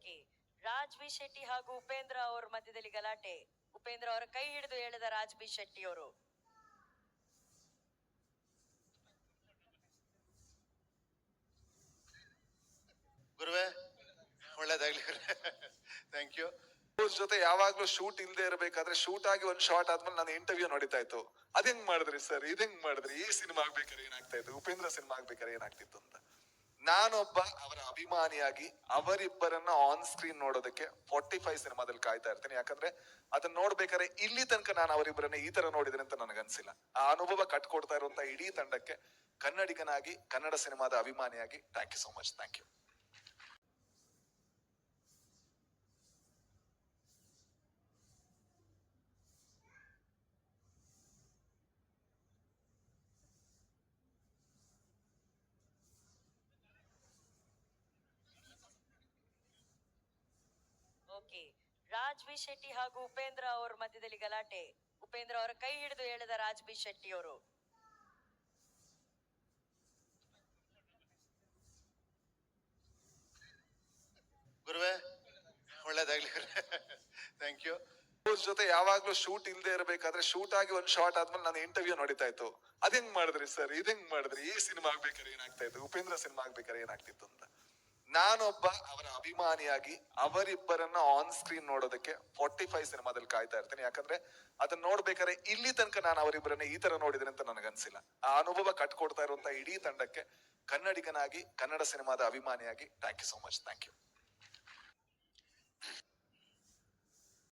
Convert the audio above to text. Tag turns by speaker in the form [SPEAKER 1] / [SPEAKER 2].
[SPEAKER 1] Okay Raj B Shetty ಹಾಗೂ ಉಪೇಂದ್ರ ಅವರ ಮಧ್ಯದಲ್ಲಿ ಗಲಾಟೆ. ಉಪೇಂದ್ರ ಅವರ ಕೈ ಹಿಡಿದು ಹೇಳಿದ ರಾಜ್ ಬಿ ಶೆಟ್ಟಿ ಅವರು.
[SPEAKER 2] ಗುರುವೆ, ಒಳ್ಳೇದಾಗ್ಲಿ ಥ್ಯಾಂಕ್ ಯು
[SPEAKER 3] ಜೊತೆ ಯಾವಾಗ್ಲೂ ಶೂಟ್ ಇಲ್ದೇ ಇರಬೇಕಾದ್ರೆ ಶೂಟ್ ಆಗಿ ಒಂದ್ ಶಾರ್ಟ್ ಆದ್ಮೇಲೆ ನಾನು ಇಂಟರ್ವ್ಯೂ ನಡೀತಾ ಇತ್ತು. ಅದ್ ಹೆಂಗ್ ಮಾಡಿದ್ರಿ ಸರ್ ಇದ್ ಹೆಂಗ್ ಮಾಡಿದ್ರಿ? ಈ ಸಿನಿಮಾ ಆಗ್ಬೇಕಾದ್ರೆ ಏನಾಗ್ತಾ ಇತ್ತು? ಉಪೇಂದ್ರ ಸಿನಿಮಾ ಆಗ್ಬೇಕಾದ್ರೆ ಏನಾಗ್ತಿತ್ತು ಅಂತ? ನಾನೊಬ್ಬ ಅವರ ಅಭಿಮಾನಿಯಾಗಿ ಅವರಿಬ್ಬರನ್ನ ಆನ್ ಸ್ಕ್ರೀನ್ ನೋಡೋದಕ್ಕೆ ಫಾರ್ಟಿ ಫೈವ್ ಸಿನಿಮಾದಲ್ಲಿ ಕಾಯ್ತಾ ಇರ್ತೀನಿ. ಯಾಕಂದ್ರೆ ಅದನ್ನ ನೋಡ್ಬೇಕಾದ್ರೆ ಇಲ್ಲಿ ತನಕ ನಾನು ಅವರಿಬ್ಬರನ್ನ ಈ ತರ ನೋಡಿದ್ರೆ ಅಂತ ನನಗನ್ಸಿಲ್ಲ. ಆ ಅನುಭವ ಕಟ್ಕೊಡ್ತಾ ಇರುವಂತ ಇಡೀ ತಂಡಕ್ಕೆ ಕನ್ನಡಿಗನಾಗಿ ಕನ್ನಡ ಸಿನಿಮಾದ ಅಭಿಮಾನಿಯಾಗಿ thank you so much thank you
[SPEAKER 1] okay. Raj B Shetty ಹಾಗೂ ಉಪೇಂದ್ರ ಅವ್ರ ಮಧ್ಯದಲ್ಲಿ ಗಲಾಟೆ. ಉಪೇಂದ್ರ ಅವರ ಕೈ ಹಿಡಿದು ಹೇಳಿದ ರಾಜ್ ಬಿ ಶೆಟ್ಟಿ ಅವರು.
[SPEAKER 2] ಗುರುವೆ, ಒಳ್ಳೇದಾಗ್ಲಿ ಥ್ಯಾಂಕ್ ಯು
[SPEAKER 3] ಜೊತೆ ಯಾವಾಗ್ಲೂ ಶೂಟ್ ಇಲ್ದೇ ಇರಬೇಕಾದ್ರೆ ಶೂಟ್ ಆಗಿ ಒಂದ್ ಶಾರ್ಟ್ ಆದ್ಮೇಲೆ ನಾನು ಇಂಟರ್ವ್ಯೂ ನಡೀತಾ ಇತ್ತು. ಅದ್ ಹೆಂಗ್ ಮಾಡಿದ್ರಿ ಸರ್ ಇದ್ ಹೆಂಗ್ ಮಾಡಿದ್ರಿ? ಈ ಸಿನಿಮಾ ಆಗ್ಬೇಕಾದ್ರೆ ಏನಾಗ್ತಾ ಇತ್ತು? ಉಪೇಂದ್ರ ಸಿನಿಮಾ ಆಗ್ಬೇಕಾದ್ರೆ ಏನಾಗ್ತಿತ್ತು ಅಂತ. ನಾನೊಬ್ಬ ಅಭಿಮಾನಿಯಾಗಿ ಅವರಿಬ್ಬರನ್ನ ಆನ್ ಸ್ಕ್ರೀನ್ ನೋಡೋದಕ್ಕೆ ಫಾರ್ಟಿ ಫೈವ್ ಸಿನಿಮಾದಲ್ಲಿ ಕಾಯ್ತಾ ಇರ್ತೀನಿ. ಯಾಕಂದ್ರೆ ಅದನ್ನ ನೋಡ್ಬೇಕಾದ್ರೆ ಇಲ್ಲಿ ತನಕ ನಾನು ಅವರಿಬ್ಬರನ್ನ ಈ ತರ ನೋಡಿದ್ರೆ ಅಂತ ನನಗನ್ಸಿಲ್ಲ. ಆ ಅನುಭವ ಕಟ್ಕೊಡ್ತಾ ಇರುವಂತ ಇಡೀ ತಂಡಕ್ಕೆ ಕನ್ನಡಿಗನಾಗಿ ಕನ್ನಡ ಸಿನಿಮಾದ ಅಭಿಮಾನಿಯಾಗಿ thank you so much thank you